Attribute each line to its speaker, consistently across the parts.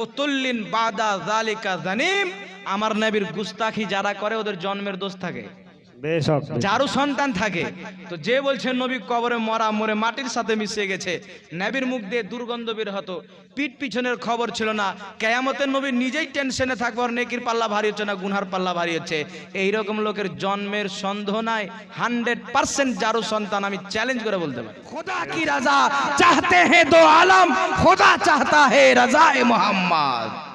Speaker 1: ওতুল্লিন বাদা জালিকা জানিম আমার নবীর গুস্তাখি যারা করে ওদের জন্মের দোষ থাকে। যারও সন্তান থাকে তো যে বলছেন নবী কবরে মরা মরে মাটির সাথে মিশে গেছে নবীর মুখ দিয়ে দুর্গন্ধ বের হতো পিঠ পিছনের খবর ছিল না কেয়ামতের নবী নিজেই টেনশনে থাকব আর নেকির পাল্লা ভারী হচ্ছে না গুনহার পাল্লা ভারী হচ্ছে। এইরকম লোকের জন্মের সন্দেহ নাই হান্ড্রেড পার্সেন্ট যারও সন্তান আমি চ্যালেঞ্জ করে বলতে পারি। খোদা কি রাজা? চাহতে হে দো আলম খোদা চাহতা হে রাজা এ মোহাম্মদ।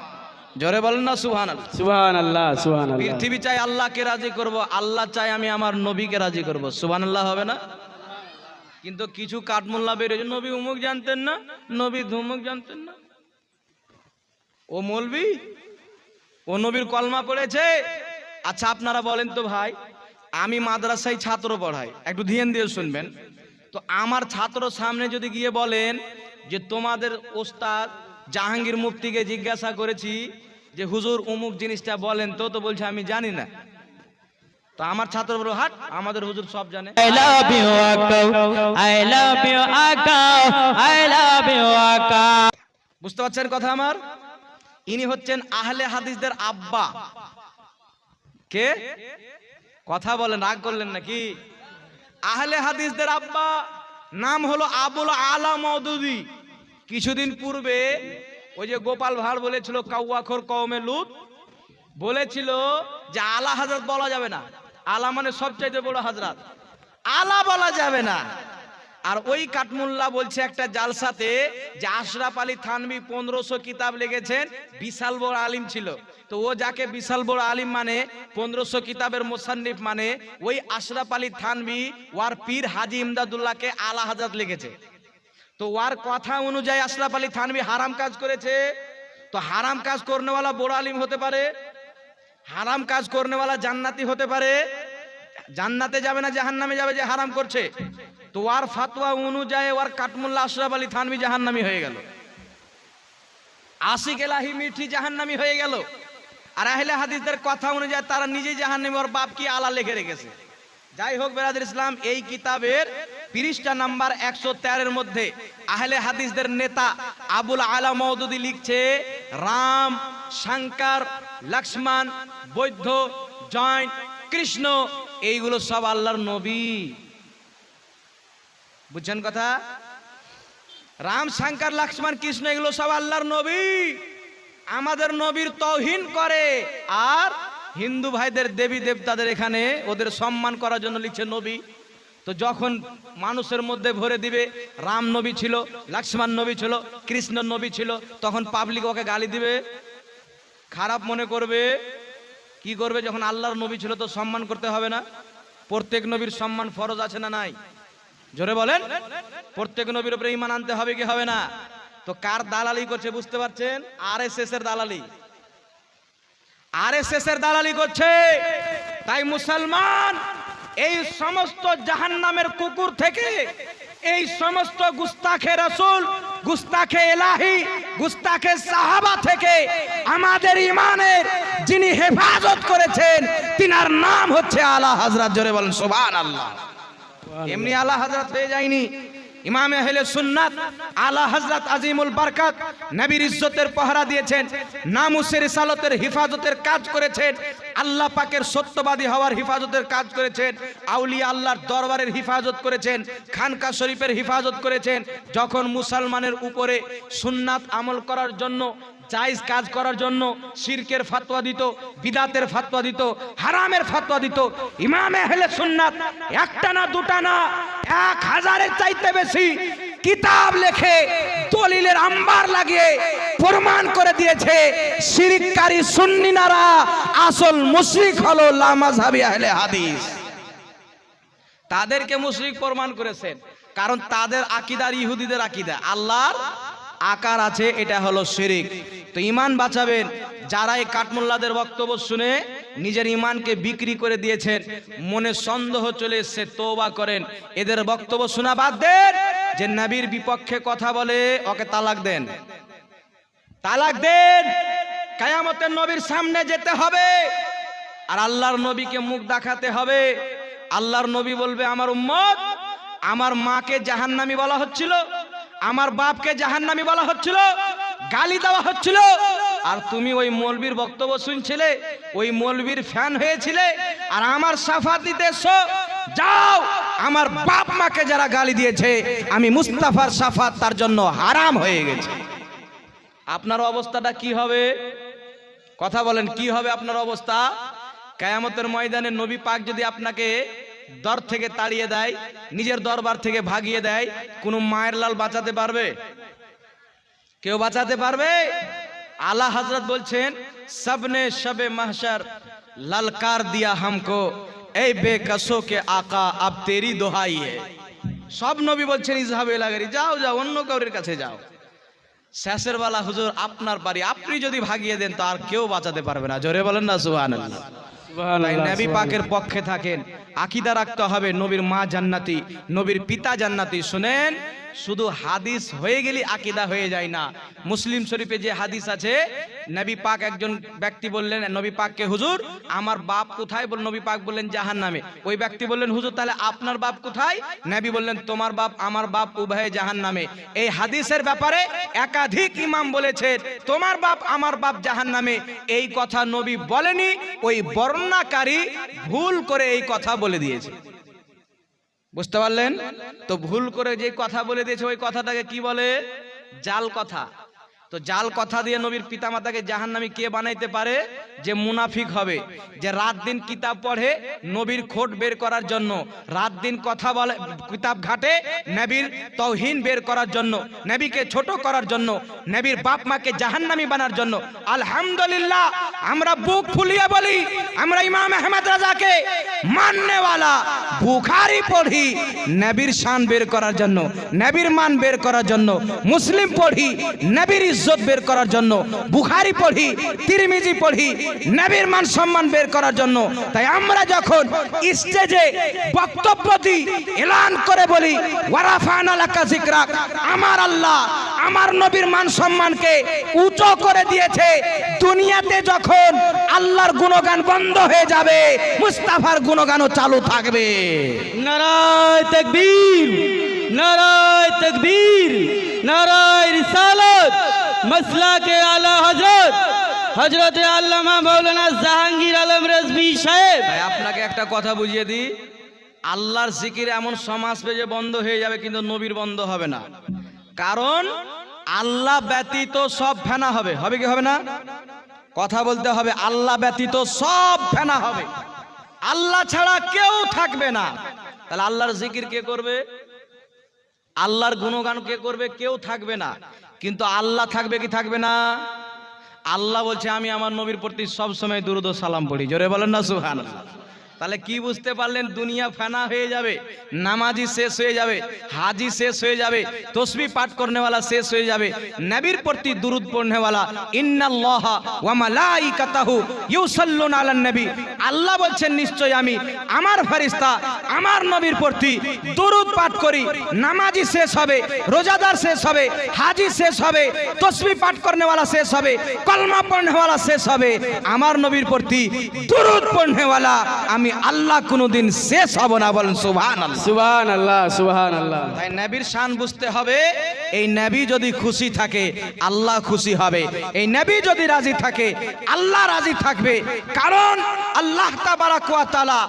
Speaker 1: জোরে বলেন না সুহান
Speaker 2: সুহান আল্লাহ আল্লাহ
Speaker 1: পৃথিবী চাই আল্লাহকে রাজি করব আল্লাহ চাই আমি আমার নবীকে রাজি করব। সুহান আল্লাহ হবে না? কিন্তু কিছু কাঠমোল্লা বেরিয়েছে নবী উমুক জানতেন না? নবী ধুমুক জানতেন না? ও মলবি? ও নবীর কলমা পড়েছে? আচ্ছা আপনারা বলেন তো ভাই আমি মাদ্রাসায় ছাত্র পড়াই। একটু ধ্যান দিয়ে শুনবেন। তো আমার ছাত্র সামনে যদি গিয়ে বলেন যে তোমাদের ওস্তাদ জাহাঙ্গীর মুফতিকে জিজ্ঞাসা করেছি যে হুজুর অমুক জিনিসটা বলেন তো তো বলছে আমি জানি না। তো আমার ছাত্র বলব হাট আমাদের হুজুর সব জানে।
Speaker 3: I love you, Akka. I love you, Akka. I love you, Akka.
Speaker 1: বুঝতে পারছেন কথা আমার? ইনি হচ্ছেন আহলে হাদিসদের আব্বা। কে? কথা বলেন রাগ করলেন নাকি? আহলে হাদিসদের আব্বা। নাম হলো আবুল আলা মৌদুদি কিছুদিন পূর্বে ওই যে গোপাল ভাঁড় বলেছিল, কাউয়াখর কওমে লুত। বলেছিল যে আলা হাজরত বলা যাবে না। আলা মানে সবচাইতে বড় হাজরাত আলা বলা যাবে না। আর ওই কাঠমুল্লা বলছে একটা জালসাতে যে আশরাফ আলী থানবি পনেরোশো কিতাব লিখেছেন, বিশাল বড় আলিম ছিল। তো ও যাকে বিশাল বড় আলিম মানে পনেরোশো কিতাবের মোসান্নিফ মানে ওই আশরাফ আলী থানবি ওয়ার পীর হাজি ইমদাদুল্লাহকে আলা হাজাত লিখেছে। তো ওয়ার কথা অনুযায়ী আশরাফ আলী থানবি হারাম কাজ করেছে। তো হারাম কাজ করনেওয়ালা বড় আলিম হতে পারে, হারাম কাজ করনেওয়ালা জান্নাতি হতে পারে। জান্নাতে যাবে না, জাহান্নামে যাবে যে হারাম করছে। তো ওয়ার ফাতোয়া অনুযায়ী ওয়ার কাটমুল্লা আশরাফ আলী থানবি জাহান্নামি হয়ে গেল। আশিক এলাহি মিঠি জাহান্নামি হয়ে গেল। আর আহলে হাদিসদের কথা অনুযায়ী তারা নিজেই জাহান্নামি, ওর বাপ কি আলা লিখে রেখেছে। যাই হোক, বেরাদের ইসলাম, এই কিতাবের পৃষ্ঠা নাম্বার একশো তেরোর মধ্যে আহলে হাদিসদের নেতা আবুল আলা মৌদুদি লিখছে, রাম, শঙ্কর, লক্ষ্মণ বৈদ্ধ জৈন, কৃষ্ণ, এইগুলো সব আল্লাহর নবী। বুঝছেন কথা? রাম, শঙ্কর, লক্ষ্মণ, কৃষ্ণ, এগুলো সব আল্লাহর নবী। আমাদের নবীর তৌহিন করে, আর হিন্দু ভাইদের দেবী দেবতাদের এখানে ওদের সম্মান করার জন্য লিখছে নবী। তো যখন মানুষের মধ্যে ভরে দিবে, রাম নবী ছিল, লক্ষ্মণ নবী ছিল, কৃষ্ণ নবী ছিল, তখন পাবলিক ওকে গালি দিবে। খারাপ মনে করবে। কি করবে যখন আল্লাহর নবী ছিল তো সম্মান করতে হবে না? প্রত্যেক নবীর সম্মান ফরজ আছে না নাই? জোরে বলেন। প্রত্যেক নবীর উপরে ইমান আনতে হবে কি হবে না? তো কার দালালি করছে বুঝতে পারছেন? আর এস এর দালালি। আর এস এর দালালি করছে। তাই মুসলমান এই সমস্ত জাহান্নামের কুকুর থেকে এই সমস্ত গুস্তাখে রসুল গুস্তাখে এলাহি গুস্তাখে সাহাবা থেকে আমাদের ইমানের যিনি হেফাজত করেছেন তিনার নাম হচ্ছে আলা হাজরাত। জোরে বলেন সোভান আল্লাহ এমনি আলা হাজরাত হয়ে যায়নি। ইমাম আহলে সুন্নাত আলা হজরত আজিমুল বারকাত নবীর ইজ্জতের পাহারা দিয়েছেন, নামুসের সালতের হিফাজতের কাজ করেছেন, আল্লাহ পাকের সত্যবাদী হওয়ার হিফাজতের কাজ করেছেন, আউলিয়া আল্লাহর দরবারের হিফাজত করেছেন, খানকা শরীফের হিফাজত করেছেন, যখন মুসলমানের উপরে সুন্নাত আমল করার জন্য জায়েজ কাজ করার জন্য শিরকের ফাতোয়া দিত, বিদাতের ফাতোয়া দিত, হারামের ফাতোয়া দিত। ইমামে হেলে সুন্নাত একটা না, দুটা না, এক হাজারের চাইতে বেশি কিতাব লেখে দলিলের আম্বার লাগিয়ে প্রমাণ করে দিয়েছে শিরিককারী সুন্নিনারা আসল মুশরিক হলো লামাজহাবি আহলে হাদিস। তাদেরকে মুশরিক প্রমাণ করেছেন, কারণ তাদের আকিদার ইহুদিদের আকিদা, আল্লাহর আকার আছে, এটা হলো শিরিক। তো ইমান বাঁচাবেন। যারা এই কাঠমোল্লাদের বক্তব্য শুনে নিজের ইমানকে বিক্রি করে দিয়েছেন, মনে সন্দেহ চলে এসছে তোবা করেন। এদের বক্তব্য শোনা বাদ দেন, যে নবীর বিপক্ষে কথা বলে, ওকে তালাক দেন। তালাক দেন। কায়ামতের নবীর সামনে যেতে হবে। আর আল্লাহর নবীকে মুখ দেখাতে হবে। আল্লাহর নবী বলবে, আমার উম্মত, আমার মাকে জাহান্নামী বলা হচ্ছিল। আমার বাপকে জাহান্নামী বলা হচ্ছিল, গালি দেওয়া হচ্ছিল। আর তুমি ওই মৌলবীর বক্তব্য শুনছিলে, ওই মৌলবীর ফ্যান হয়েছিলে, আর আমার সাফা দিতে যাও, আমার বাপ মাকে যারা গালি দিয়েছে, আমি মুস্তাফার সাফাত তার জন্য হারাম হয়ে গেছে। আপনার অবস্থাটা কি হবে? কথা বলেন, কি হবে আপনার অবস্থা? কায়ামতের ময়দানে নবী পাক যদি আপনাকে দর থেকে তাড়িয়ে দেয়, নিজের দরবার থেকে ভাগিয়ে দেয়, কোনো মায়ের লাল বাঁচাতে পারবে? কেউ বাঁচাতে পারবে? আলা হজরত বলছেন, সবনে শবে মাহশর ললকার দিয়া হামকো, এই বেকসো কে আকা, আব তেরি দোহাই সব নবী বলছেন, ইজহাবে লাগারি যাও যাও, অন্য কাউরের কাছে যাও। শেষের বেলা হুজুর, আপনার বাড়ি, আপনি যদি ভাগিয়ে দেন, তো আর কেউ বাঁচাতে পারবে না। জোরে বলেন না, সুবহানাল্লাহ। তাই নবী পাকের পক্ষে থাকেন। আকিদা রাখতে হবে নবীর মা জান্নাতি নবীর পিতা জান্নাতি। শুনেন শুধু হাদিস হয়ে গেলে আকিদা হয়ে যায় না। মুসলিম শরীফে যে হাদিস আছে নবী পাক একজন ব্যক্তি বললেন নবী পাককে হুজুর আমার বাপ কোথায়? বল নবী পাক বললেন জাহান নামে ওই ব্যক্তি বললেন হুজুর তাহলে আপনার বাপ কোথায়? নবী বললেন তোমার বাপ আমার বাপ উভয়ে জাহান নামে এই হাদিসের ব্যাপারে একাধিক ইমাম বলেছেন তোমার বাপ আমার বাপ জাহান নামে এই কথা নবী বলেনি ওই বর্ণাকারী ভুল করে এই কথা বলে দিয়েছে। বুঝতে পারলেন? তো ভুল করে যে কথা বলে দিয়েছে, ওই কথাটাকে কি বলে? জাল কথা। তো জাল কথা দিয়ে নবীর পিতা পিতামাতাকে জাহান্নামী কে বানাইতে পারে? যে মুনাফিক হবে। যে রাত দিন কিতাব পড়ে নবীর খোট বের করার জন্য। রাত দিন কথা বলে, কিতাব ঘাটে নবীর তৌহিন বের করার জন্য। নবীকে ছোট করার জন্য। নবীর বাপ মাকে জাহান্নামী বানার জন্য। আলহামদুলিল্লাহ, আমরা বুক ফুলিয়ে বলি, আমরা ইমাম আহমদ রাজাকে মাননেওয়ালা, বুখারি পড়ি, নবীর শান বের করার জন্য। নবীর মান বের করার জন্য। মুসলিম পড়ি, নবীর ইজ্জত বের করার জন্য, বুখারি পড়ি, তিরমিজি পড়ি, নবীর মান সম্মান বের করার জন্য। তাই আমরা যখন স্টেজে বক্তব্য দিই, এলান করে বলি, ওয়ারাফান আলাকা জিকরাক আমার আল্লাহ আমার নবীর মান সম্মানকে উঁচু করে দিয়েছে। দুনিয়াতে যখন আল্লাহর গুণগান বন্ধ হয়ে যাবে, মুস্তাফার গুণগানও চালু থাকবে।
Speaker 3: নারায় তকবীর। নারায় তকবীর, নারায় রিসালত মসলা কে আলা হজরত হজরত আল্লামা মৌলানা জাহাঙ্গীর আলম রেজবি সাহেব।
Speaker 1: আপনাকে একটা কথা বুঝিয়ে দিই। আল্লাহর জিকির এমন সমাজ পেজে বন্ধ হয়ে যাবে, কিন্তু নবীর বন্ধ হবে না। কারণ আল্লাহ ব্যতীত সব ফেনা হবে। হবে কি হবে না? কথা বলতে হবে, আল্লাহ ব্যতীত সব ফেনা হবে। আল্লাহ ছাড়া কেউ থাকবে না। তাহলে আল্লাহর জিকির কে করবে? আল্লাহর গুণগান কে করবে, কেউ থাকবে না। কিন্তু আল্লাহ থাকবে কি থাকবে না? আল্লাহ বলছে, আমি আমার নবীর প্রতি সবসময় দুরুদ সালাম পড়ি। জোরে বলেন না সুহান তাহলে কি বুঝতে পারলেন? দুনিয়া ফেনা হয়ে যাবে, নামাজি শেষ হয়ে যাবে, হাজি শেষ হয়ে যাবে, তসবি পাঠ করনেওয়ালা শেষ হয়ে যাবে, নবীর প্রতি দুরুদ পড়নেওয়ালা, ইন্নাল্লাহা ওয়া আলান নবী। আল্লাহ বলছেন, নিশ্চয় আমি আমার ফেরেশতা, আমার নবীর প্রতি দুরুদ পাঠ করি, নামাজি শেষ হবে, রোজাদার শেষ হবে, হাজি শেষ হবে, তসবি পাঠ করনেওয়ালা শেষ হবে, কলমা পড়নেওয়ালা শেষ হবে, আমার নবীর প্রতি দুরুদ পড়নেওয়ালা আমি আল্লাহ কোনদিন শেষ হব না বলেন সুবহান আল্লাহ
Speaker 2: সুবহান আল্লাহ সুবহান আল্লাহ
Speaker 1: তাই নবীর শান বুঝতে হবে এই নবী যদি খুশি থাকে আল্লাহ খুশি হবে। এই নবী যদি রাজি থাকে আল্লাহ রাজি থাকবে। কারণ আল্লাহ তাআলা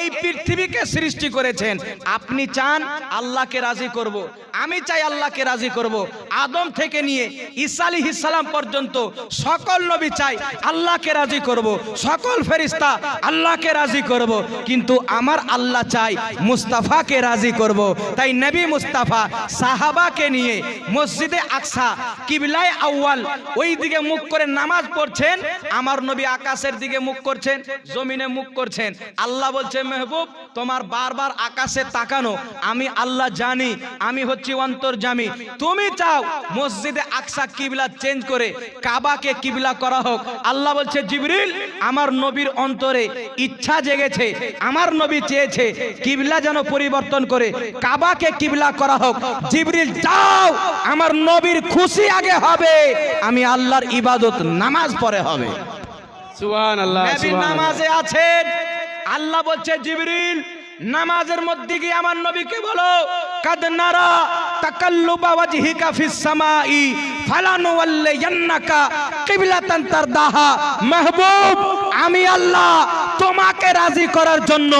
Speaker 1: এই পৃথিবীকে সৃষ্টি করেছেন। আপনি চান আল্লাহকে রাজি করব। আমি চাই আল্লাহকে রাজি করব। আদম থেকে নিয়ে ঈসা আলাইহিস সালাম পর্যন্ত সকল নবী চাই আল্লাহকে রাজি করব। সকল ফেরেশতা আল্লাহকে রাজি করব। কিন্তু আমার আল্লাহ চাই মুস্তাফাকে রাজি করব। তাই নবী মুস্তাফা সাহাবাকে নিয়ে মসজিদে আকসা কিবলায় আউয়াল ওই দিকে মুখ করে নামাজ পড়ছেন। আমার নবী আকাশের দিকে মুখ করছেন। জমিনে মুখ করছেন। আল্লাহ বলছে, মেহবুব, তোমার বারবার আকাশে তাকানো। আমি আল্লাহ জানি, আমি হচ্ছি অন্তর্জামি। তুমি চাও মসজিদে আকসা কিবলা চেঞ্জ করে, কাবাকে কিবলা করা হোক। আল্লাহ বলছে, জিবরিল, আমার নবীর অন্তরে ইচ্ছা জেগেছে, আমার নবী চেয়েছে কিবলা যেন পরিবর্তন করে, কাবাকে কিবলা করা হোক। জিবরিল, যাও, আমার নবীর খুশি আগে হবে। আমি আল্লাহর ইবাদত নামাজ পরে হবে।
Speaker 2: সুবহান আল্লাহ
Speaker 1: নবী
Speaker 2: সুবহান
Speaker 1: নামাজে আছেন। আল্লাহ বলছে জিবরিল নামাজের মধ্যে গিয়ে আমার নবীকে বলো কাদ নারা তাকাল্লুবা ওয়াজহিকা ফিস সামাই ফালানুওয়াল্লিয়ান্নাকা কিবলাতান তারদাহা মাহবুব আমি আল্লাহ তোমাকে রাজি করার জন্য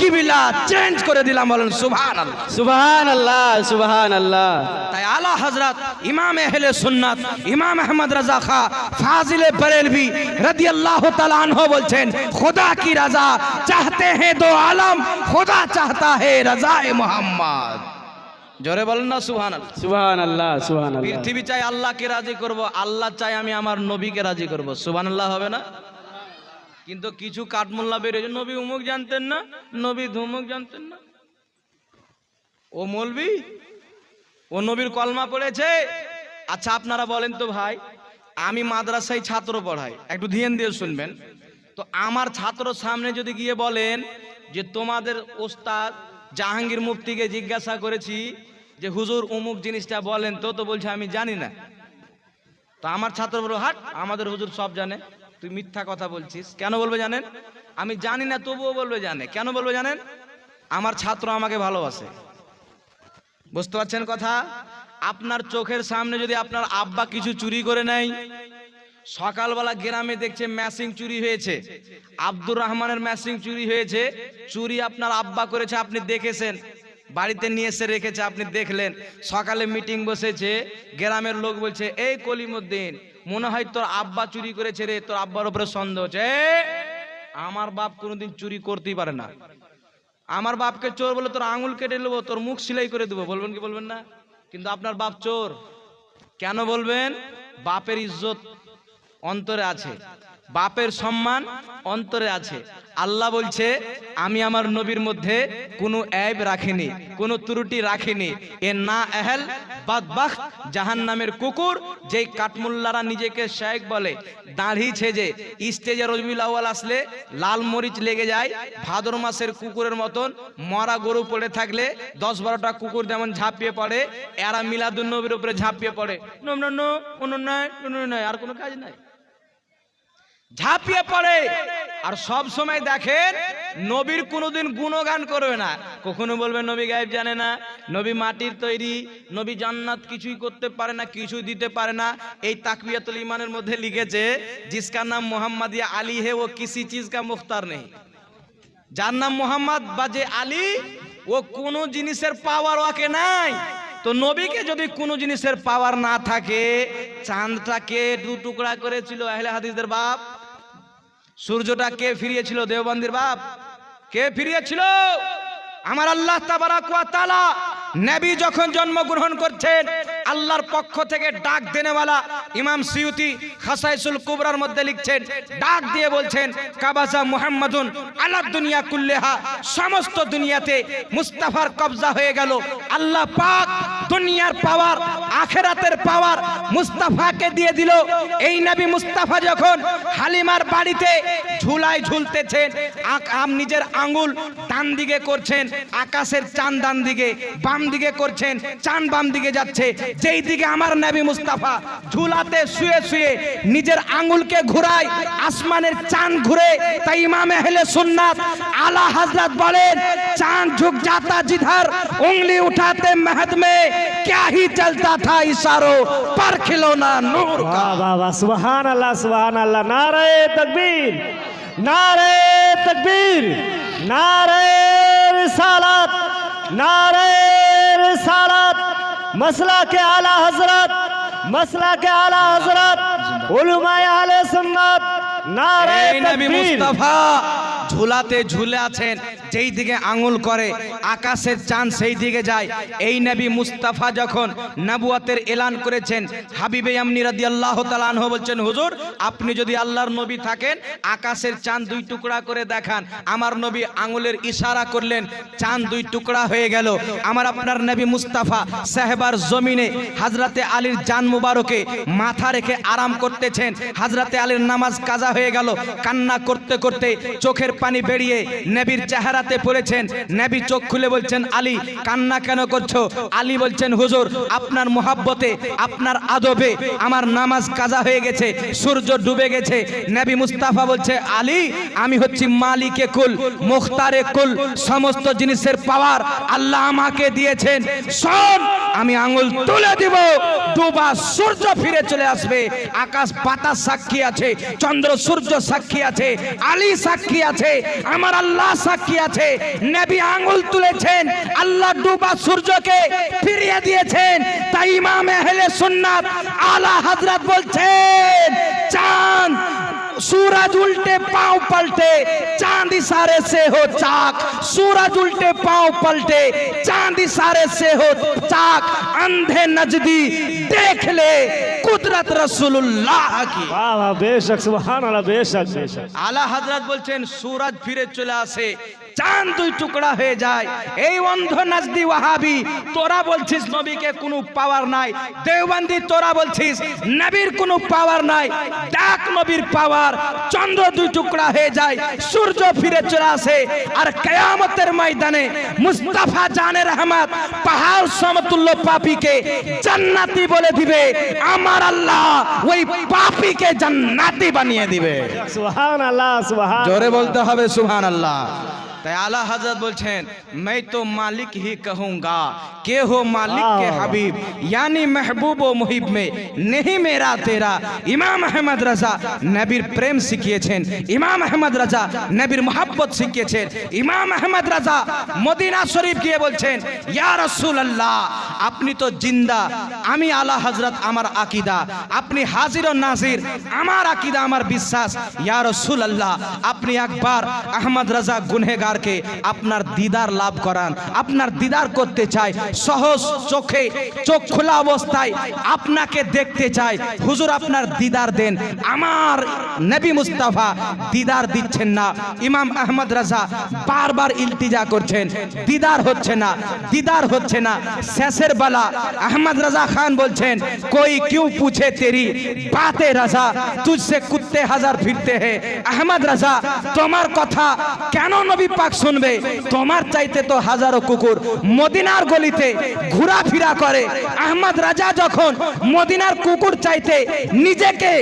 Speaker 1: কিবিলা চেঞ্জ করে দিলাম বলেন সুবহানাল্লাহ।
Speaker 2: সুবহান আল্লাহ সুবহান আল্লাহ
Speaker 1: তাই আলা হজরত ইমাম আহলে সুন্নাত ইমাম আহমদ রাজা খা ফাজিলে বরেলভি রাদিয়াল্লাহু তাআলা আনহু বলছেন খোদা কি রাজা? চাহতে हैं দো আলম খোদা চাহতা হে রাজা এ মোহাম্মদ। জোরে বলেন না সুবহানাল্লাহ।
Speaker 2: সুবহান আল্লাহ আল্লাহ
Speaker 1: পৃথিবী চাই আল্লাহকে রাজি করব আল্লাহ চাই আমি আমার নবীকে রাজি করব। সুবহানাল্লাহ হবে না? কিন্তু কিছু কাঠমোল্লা বেরিয়েছে নবী উমুক জানতেন না, নবী ধুমুক জানতেন না। ও মলবি, ও নবীর কলমা পড়েছে। আচ্ছা আপনারা বলেন তো ভাই, আমি মাদ্রাসায় ছাত্র পড়াই, একটু ধ্যান দিয়ে শুনবেন। তো আমার ছাত্র সামনে যদি গিয়ে বলেন যে তোমাদের ওস্তাদ জাহাঙ্গীর মুফতিকে জিজ্ঞাসা করেছি যে, হুজুর অমুক জিনিসটা বলেন তো? তো বলছে, আমি জানি না। তো আমার ছাত্র বলব হাট, আমাদের হুজুর সব জানে। তুই মিথ্যা কথা বলছিস। কেন বলবে জানেন? আমি জানি না, তবুও বলবে জানে। কেন বলবে জানেন? আমার ছাত্র আমাকে ভালোবাসে। বুঝতে পারছেন কথা? আপনার চোখের সামনে যদি আপনার আব্বা কিছু চুরি করে নেয়, সকালবেলা গ্রামে দেখছে ম্যাসিং চুরি হয়েছে। আব্দুর রহমানের ম্যাসিং চুরি হয়েছে। চুরি আপনার আব্বা করেছে, আপনি দেখেছেন। বাড়িতে নিয়ে এসে রেখেছে, আপনি দেখলেন। সকালে মিটিং বসেছে, গ্রামের লোক বলছে, এই কলিমুদ্দিন মনে হয় তোর আব্বা চুরি করেছে রে, তোর আব্বার উপরে সন্দেহ হচ্ছে। আমার বাপ কোনোদিন চুরি করতেই পারে না। আমার বাপকে চোর বলে তোর আঙুল কেটে নেব, তোর মুখ সেলাই করে দেবো, বলবেন কি বলবেন না? কিন্তু আপনার বাপ চোর। কেন বলবেন? বাপের ইজ্জত অন্তরে আছে। বাপের সম্মান অন্তরে আছে। আল্লাহ বলছে, আমি আমার নবীর মধ্যে কোনো অ্যাব রাখিনি, কোনো ত্রুটি রাখিনি। এ না এহেল বাদবাখ জাহান নামের কুকুর, যেই কাঠমুল্লারা নিজেকে শেখ বলে। দাঁড়ি ছেজে স্টেজে রজবিল আউয়াল আসলে লাল মরিচ লেগে যায়। ভাদর মাসের কুকুরের মতন মরা গরু পড়ে থাকলে দশ বারোটা কুকুর যেমন ঝাঁপিয়ে পড়ে, এরা মিলাদুন নবীর উপরে ঝাঁপিয়ে পড়ে। নয় আর কোনো কাজ নাই। ঝাঁপিয়ে পড়ে। আর সব সময় দেখেন, নবীর কোনোদিন গুণগান করবে না। কখনো বলবে, নবী গায়েব জানে না, নবী মাটির তৈরি, নবী জান্নাত কিছুই করতে পারে না, কিছুই দিতে পারে না। এই তাকবিয়াতুল ইমানের মধ্যে লিখেছে জিসকা নাম মোহাম্মদিয়া আলী হে, ও কিসি চিজ কা মুখতার নেই। যার নাম মোহাম্মদ বা যে আলী, ও কোনো জিনিসের পাওয়ার ওকে নাই। তো নবীকে যদি কোনো জিনিসের পাওয়ার না থাকে, চাঁদটাকে দু টুকরা করেছিল আহলে হাদিসদের বাপ সূর্যটা কে ফিরিয়েছিল? দেওবন্দির বাপ। কে ফিরিয়েছিল? আমার আল্লাহ ওয়া তাআলা যখন জন্মগ্রহণ করছেন, আল্লাহর পক্ষ থেকে ডাক দেনেওয়ালা ইমাম সিউতি খাসাইসুল কুবরার মধ্যে লিখছেন, ডাক দিয়ে বলছেন কাবাসা মুহাম্মাদুন আলা দুনিয়া কুল্লেহা। সমস্ত দুনিয়াতে মুস্তাফার কবজা হয়ে গেল। আল্লাহ পাক দুনিয়ার পাওয়ার আখেরাতের পাওয়ার মুস্তাফাকে দিয়ে দিল এই নবী মুস্তাফা যখন হালিমার বাড়িতে ঝুলায় ঝুলতেছেন আক- আম নিজের আঙ্গুল ডান দিকে করছেন আকাশের চান ডান দিকে বাম দিকে করছেন চান বাম দিকে যাচ্ছে যেই দিকে আমার নবী মুস্তাফা ঝুলাতে শুয়ে শুয়ে নিজের আঙ্গুলকে ঘুরায় আসমানের চাঁদ ঘুরে তাই ইমাম আহলে সুন্নাত আলা হযরত বলেন चांद झुक जाता जिधर उंगली उठाते महद में क्या ही चलता था इशारो पर खिलौना नूर का।
Speaker 4: वाह वाह सुबहान अल्लाह सुबहान अल्लाह नारे तकबीर नारे तकबीर नारे रिसालत नारे रिसालत। मसला के आला हज़रत मसला के आला हज़रत उलमाए आले सुन्नत नारे तकबीर।
Speaker 1: मुस्तफ़ा ঝুলাতে ঝুলে আছেন, যেই দিকে আঙুল করে, আকাশের চাঁদ সেই দিকে যায়। এই নবী মুস্তাফা যখন নবুয়াতের এলান করেছেন, হাবিবে আমনি রাদিয়াল্লাহু তাআলা আনহু বলছেন, হুজুর, আপনি যদি আল্লাহর নবী থাকেন, আকাশের চাঁদ দুই টুকরা করে দেখান। আমার নবী আঙুলের ইশারা করলেন, চাঁদ দুই টুকরা হয়ে গেল। আমার আপনার নবী মুস্তাফা সাহেবার জমিনে হাজরাতে আলীর জান মুবারকে মাথা রেখে আরাম করতেছেন। হাজরাতে আলীর নামাজ কাজা হয়ে গেল। কান্না করতে করতে চোখের পানি বেরিয়ে নবীর চেহারাতে পড়েছেন। নবী চোখ খুলে বলছেন, আলী, কান্না কেন করছ? আলী বলছেন, হুজুর, আপনার মোহাব্বতে, আপনার আদবে আমার নামাজ কাজা হয়ে গেছে, সূর্য ডুবে গেছে। নবী মুস্তাফা বলছে, আলী, আমি হচ্ছি মালিকে কুল, মুখতারে কুল, সমস্ত জিনিসের পাওয়ার আল্লাহ আমাকে দিয়েছেন। শোন আমি আঙুল তুলে দিব। ডুবা সূর্য ফিরে চলে আসবে। আকাশ বাতাস সাক্ষী আছে, চন্দ্র সূর্য সাক্ষী আছে, আলী সাক্ষী আছে, আমার আল্লাহ সাক্ষী আছে। নবী আঙুল তুলেছেন, আল্লাহ ডুবা সূর্যকে ফিরিয়ে দিয়েছেন। তাই ইমাম আহলে সুন্নাত আলা হযরত বলছেন, চাঁদ सूरज उल्टे पांव पलटे चांद इशारे से हो चाक सूरज उल्टे पांव पलटे चांद इशारे से हो चाक अंधे नजदी देख ले कुदरत रसूलुल्लाह की
Speaker 4: वाह वाह बेशक सुबहान अल्लाह बेशक बेशक
Speaker 1: আলা হাজরাত বলছেন সুরজ ফিরে চলে আসে চাঁদ দুই টুকরা হয়ে যায়। এই অন্ধ নাজদি ওয়াহাবি তোরা বলছিস নবীকে কোনো পাওয়ার নাই। দেওবন্দি তোরা বলছিস নবীর কোনো পাওয়ার নাই। ডাক নবীর পাওয়ার চন্দ্র দুই টুকরা হয়ে যায় সূর্য ফিরে চলে আসে। আর কেয়ামতের ময়দানে মুস্তাফা জানের রহমত পাহাড় সমতুল্য পাপিকে জান্নাতি বলে দিবে। আমার আল্লাহ ওই পাপিকে জান্নাতি বানিয়ে দিবে।
Speaker 4: সুবহানাল্লাহ সুবহান
Speaker 1: জোরে বলতে হবে সুবহানাল্লাহ। তাই আলা হজরত বলছেন मैं तो मालिक ही कहूंगा के हो मालिक के
Speaker 4: वाह।
Speaker 1: हबीब यानी महबूब ও মুহিব মে नहीं मेरा तेरा ইমাম আহমদ রাজা নবীর প্রেম শিখিয়েছেন ইমাম আহমদ রাজা নবীর মোহাব্বত শিখিয়েছেন ইমাম আহমদ রাজা মদিনা শরীফ গিয়ে বলছেন ইয়া রাসূলুল্লাহ আপনি তো জিন্দা আমি আলা হযরত আমার আকীদা আপনি হাজির ও নাজির আমার আকীদা আমার বিশ্বাস ইয়া রাসূলুল্লাহ আপনি একবার আহমদ রাজা পরিবারকে আপনার দিদার লাভ করান, আপনার দিদার করতে চাই সহজ চোখে, চোখ খোলা অবস্থায় আপনাকে দেখতে চায়। হুজুর, আপনার দিদার দেন। আমার নবী মুস্তাফা দিদার দিচ্ছেন না। ইমাম আহমদ রাজা বারবার ইলতিজা করছেন। দিদার হচ্ছে না, দিদার হচ্ছে না। শেষের বেলা আহমদ রাজা খান বলছেন, কই কিউ পুছে তেরি? বাতে রাজা, তুঝসে কুত্তে হাজার ফিরতে হে আহমদ রাজা, তোমার কথা কেন নবী পাক শুনবে, তোমার চাইতে তো হাজারো কুকুর মদিনার গলিতে ঘোরাফেরা করে। আহমদ রাজা যখন মদিনার কুকুর চাইতে নিজেকে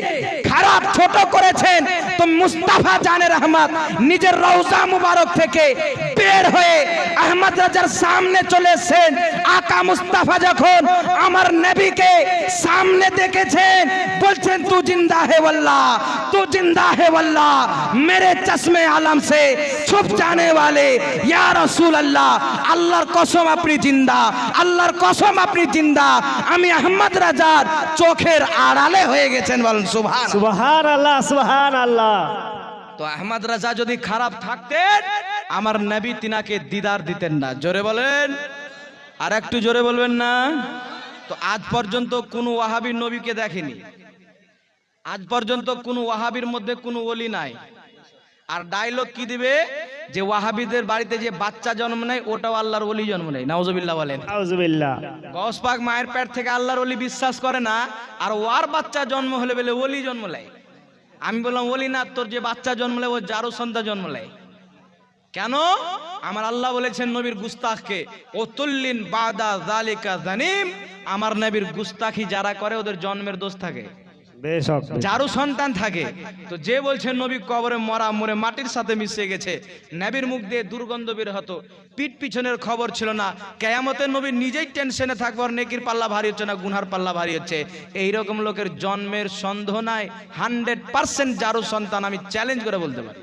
Speaker 1: খারাপ ছোট করেছেন তো মুস্তাফা জানের আহমদ নিজের রওজা মুবারক থেকে বের হয়ে আহমদ রাজার সামনে চলে এসেছেন আকা মুস্তাফা যখন আমার নবীকে সামনে দেখেছেন বলছেন তু জিন্দা হে वल्लाह तू जिंदा है वल्लाह मेरे चश्मे आलम से छुप जाने वाले या रसूल अल्लाह আল্লাহর কসম আপনি জিন্দা আল্লাহর কসম আপনি জিন্দা আমি আহমদ রাজার চোখের আড়ালে হয়ে গেছেন বলেন সুবাহান
Speaker 4: আল্লাহ সুবাহান আল্লাহ
Speaker 1: তো আহমদ রাজা যদি খারাপ থাকতেন, আমার নবী তিনাকে দিদার দিতেন না। জোরে বলেন। আর একটু জোরে বলবেন না? তো আজ পর্যন্ত কোনো ওয়াহাবির নবীকে দেখেনি। আজ পর্যন্ত কোনো ওয়াহাবির মধ্যে কোনো ওলি নাই। আর ডায়লগ কি দিবে? যে ওয়াহাবিদের বাড়িতে যে বাচ্চা জন্ম নেয় ওটাও আল্লাহর অলি জন্ম নেয়। নাউজুবিল্লাহ বলেন। নাউজুবিল্লাহ। গসপাক মায়ের পেট থেকে আল্লাহর অলি বিশ্বাস করে না আর ওয়ার বাচ্চা জন্ম হলে বলে অলি জন্ম নেয়। আমি বললাম অলি না তোর যে বাচ্চা জন্ম নেয় ও যারও সন্তান জন্ম নেয়। কেন? আমার আল্লাহ বলেছেন নবীর গুস্তাখকে ওতুল্লিন বাদা জালিকা জানিম। আমার নবীর গুস্তাখি যারা করে ওদের জন্মের দোষ থাকে। যারও সন্তান থাকে, তো যে বলছেন নবী কবরে মরা, মরে মাটির সাথে মিশে গেছে, নবীর মুখ দিয়ে দুর্গন্ধ বের হতো, পিঠ পিছনের খবর ছিল না। কেয়ামতের নবী নিজেই টেনশনে থাকবার নেকির পাল্লা ভারী হচ্ছে না, গুনহার পাল্লা ভারী হচ্ছে। এইরকম লোকের জন্মের সন্দেহ নাই, হান্ড্রেড পার্সেন্ট যারও সন্তান, আমি চ্যালেঞ্জ করে বলতে পারি।